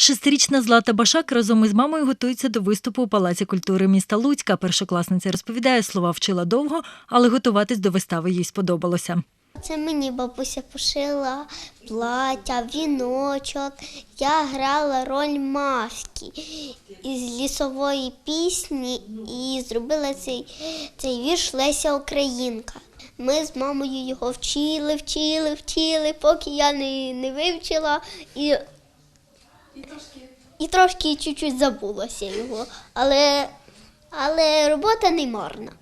Шестирічна Злата Башак разом із мамою готується до виступу у Палаці культури міста Луцька. Першокласниця розповідає, слова вчила довго, але готуватись до вистави їй сподобалося. Це мені бабуся пошила плаття, віночок. Я грала роль мавки із лісової пісні і зробила цей, цей вірш Леся Українка. Ми з мамою його вчили, вчили, вчили, поки я не, не вивчила і, і трошки чуть-чуть забулося його. Але, але робота не марна.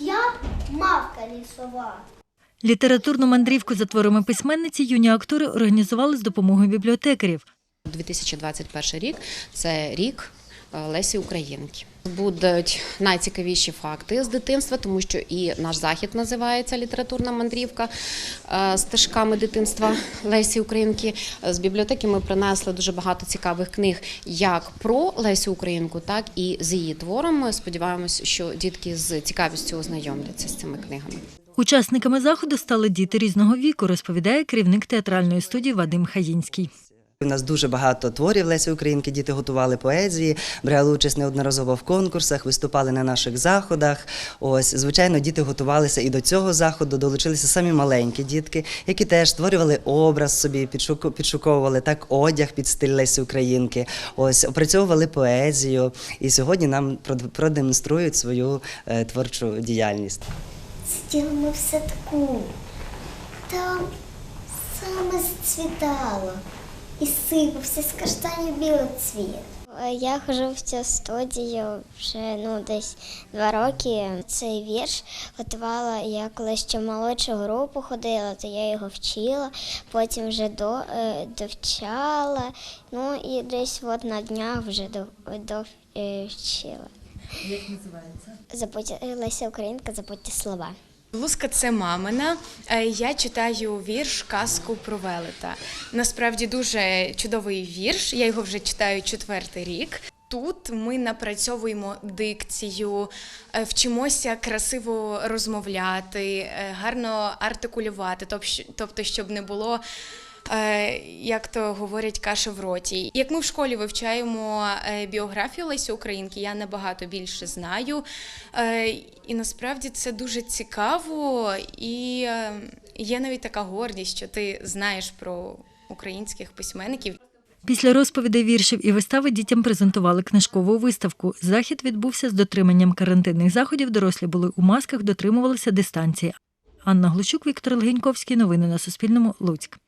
Я мавка лісова. Літературну мандрівку за творами письменниці юні актори організували з допомогою бібліотекарів. 2021 рік це рік е, Лесі Українки. Будуть найцікавіші факти з дитинства, тому що і наш захід називається літературна мандрівка е, стежками дитинства Лесі Українки. З бібліотеки ми принесли дуже багато цікавих книг як про Лесю Українку, так і з її творами. Сподіваємось, що дітки з цікавістю ознайомляться з цими книгами. Учасниками заходу стали діти різного віку, розповідає керівник театральної студії Вадим Хаїнський. У нас дуже багато творів Лесі Українки. Діти готували поезії, брали участь неодноразово в конкурсах, виступали на наших заходах. Ось, звичайно, діти готувалися і до цього заходу. Долучилися самі маленькі дітки, які теж створювали образ собі, підшуковували так одяг під стиль Лесі Українки. Ось опрацьовували поезію. І сьогодні нам прод- продемонструють свою е, творчу діяльність. Сиділи ми в садку. Там саме зцвітало і сипався з каштанів білий цвіт. Я хожу в цю студію вже ну, десь два роки. Цей вірш готувала я коли ще молодшу групу ходила, то я його вчила, потім вже до, е, довчала. Ну і десь от на днях вже до, довчила. Як називається? Забудьте Леся Українка, забудьте слова. Луска це мамина. Е, Я читаю вірш казку про велета. Насправді дуже чудовий вірш. Я його вже читаю четвертий рік. Тут ми напрацьовуємо дикцію, е, вчимося красиво розмовляти, е, гарно артикулювати, тобто, щоб не було. Е, Як то говорять, каша в роті. Як ми в школі вивчаємо е, біографію Лесі Українки, я набагато більше знаю. Е, І насправді це дуже цікаво, і є навіть така гордість, що ти знаєш про українських письменників. Після розповідей віршів і вистави дітям презентували книжкову виставку. Захід відбувся з дотриманням карантинних заходів. Дорослі були у масках, дотримувалися дистанції. Анна Глущук, Віктор Легеньковський. Новини на Суспільному. Луцьк.